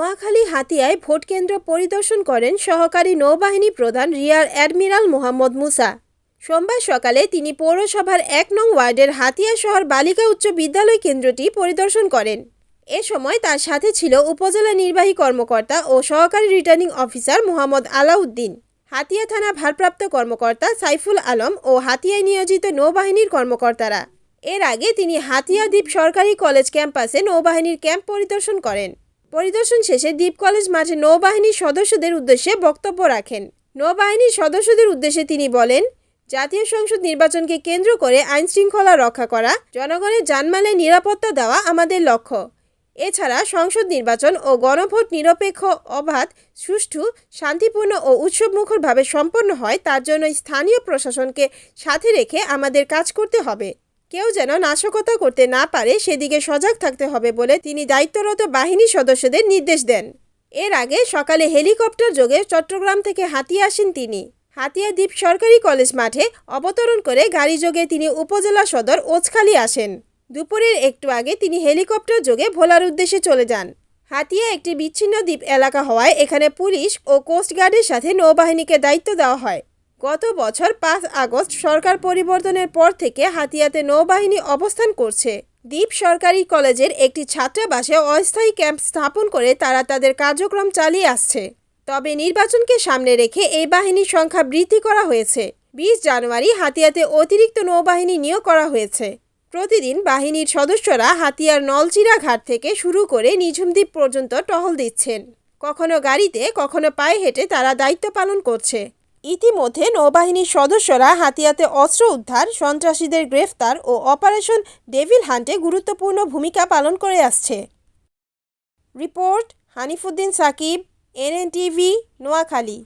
Noakhali হাতিয়ায় vote কেন্দ্র পরিদর্শন করেন সহকারী নৌবাহিনী প্রধান রিয়ার অ্যাডমিরাল মোহাম্মদ মুসা। সোমবার সকালে তিনি পৌরসভার এক নং ওয়ার্ডের হাতিয়া শহর বালিকা উচ্চ বিদ্যালয় কেন্দ্রটি পরিদর্শন করেন। এ সময় তার সাথে ছিল উপজেলা নির্বাহী কর্মকর্তা ও সহকারী রিটার্নিং অফিসার মোহাম্মদ আলাউদ্দিন। হাতিয়া থানা ভারপ্রাপ্ত কর্মকর্তা সাইফুল আলম ও হাতিয়ায় নিয়োজিত নৌবাহিনীর কর্মকর্তারা। এর আগে তিনি হাতিয়া দ্বীপ সরকারি কলেজ ক্যাম্পাসে নৌবাহিনীর ক্যাম্প পরিদর্শন করেন। পরিদর্শন শেষে দ্বীপ কলেজ মাঠে নৌবাহিনীর সদস্যদের উদ্দেশ্যে বক্তব্য রাখেন। নৌবাহিনীর সদস্যদের উদ্দেশ্যে তিনি বলেন, জাতীয় সংসদ নির্বাচনকে কেন্দ্র করে আইন শৃঙ্খলা রক্ষা করা, জনগণের জানমালের নিরাপত্তা দেওয়া আমাদের লক্ষ্য। এছাড়া সংসদ নির্বাচন ও গণভোট নিরপেক্ষ, অবাধ, সুষ্ঠু, শান্তিপূর্ণ ও উৎসবমুখরভাবে সম্পন্ন হয়, তার জন্য স্থানীয় প্রশাসনকে সাথে রেখে আমাদের কাজ করতে হবে। কেউ যেন নাশকতা করতে না পারে, সেদিকে সজাগ থাকতে হবে বলে তিনি দায়িত্বরত বাহিনী সদস্যদের নির্দেশ দেন। এর আগে সকালে হেলিকপ্টার যোগে চট্টগ্রাম থেকে হাতিয়া আসেন তিনি। হাতিয়া দ্বীপ সরকারি কলেজ মাঠে অবতরণ করে গাড়ি যোগে তিনি উপজেলা সদর ওচখালি আসেন। দুপুরের একটু আগে তিনি হেলিকপ্টার যোগে ভোলার উদ্দেশ্যে চলে যান। হাতিয়া একটি বিচ্ছিন্ন দ্বীপ এলাকা হওয়ায় এখানে পুলিশ ও কোস্টগার্ডের সাথে নৌবাহিনীকে দায়িত্ব দেওয়া হয়। গত বছর পাঁচ আগস্ট সরকার পরিবর্তনের পর থেকে হাতিয়াতে নৌবাহিনী অবস্থান করছে। দ্বীপ সরকারি কলেজের একটি ছাত্রাবাসে অস্থায়ী ক্যাম্প স্থাপন করে তারা তাদের কার্যক্রম চালিয়ে আসছে। তবে নির্বাচনকে সামনে রেখে এই বাহিনীর সংখ্যা বৃদ্ধি করা হয়েছে। বিশ জানুয়ারি হাতিয়াতে অতিরিক্ত নৌবাহিনী নিয়োগ করা হয়েছে। প্রতিদিন বাহিনীর সদস্যরা হাতিয়ার নলচিরা ঘাট থেকে শুরু করে নিঝুম দ্বীপ পর্যন্ত টহল দিচ্ছেন। কখনো গাড়িতে, কখনো পায়ে হেঁটে তারা দায়িত্ব পালন করছে। ইতিমধ্যে নৌবাহিনীর সদস্যরা হাতিয়াতে অস্ত্র উদ্ধার, সন্ত্রাসীদের গ্রেফতার ও অপারেশন ডেভিল হান্টে গুরুত্বপূর্ণ ভূমিকা পালন করে আসছে। Report Hanifuddin Sakib, NNTV, Noakhali.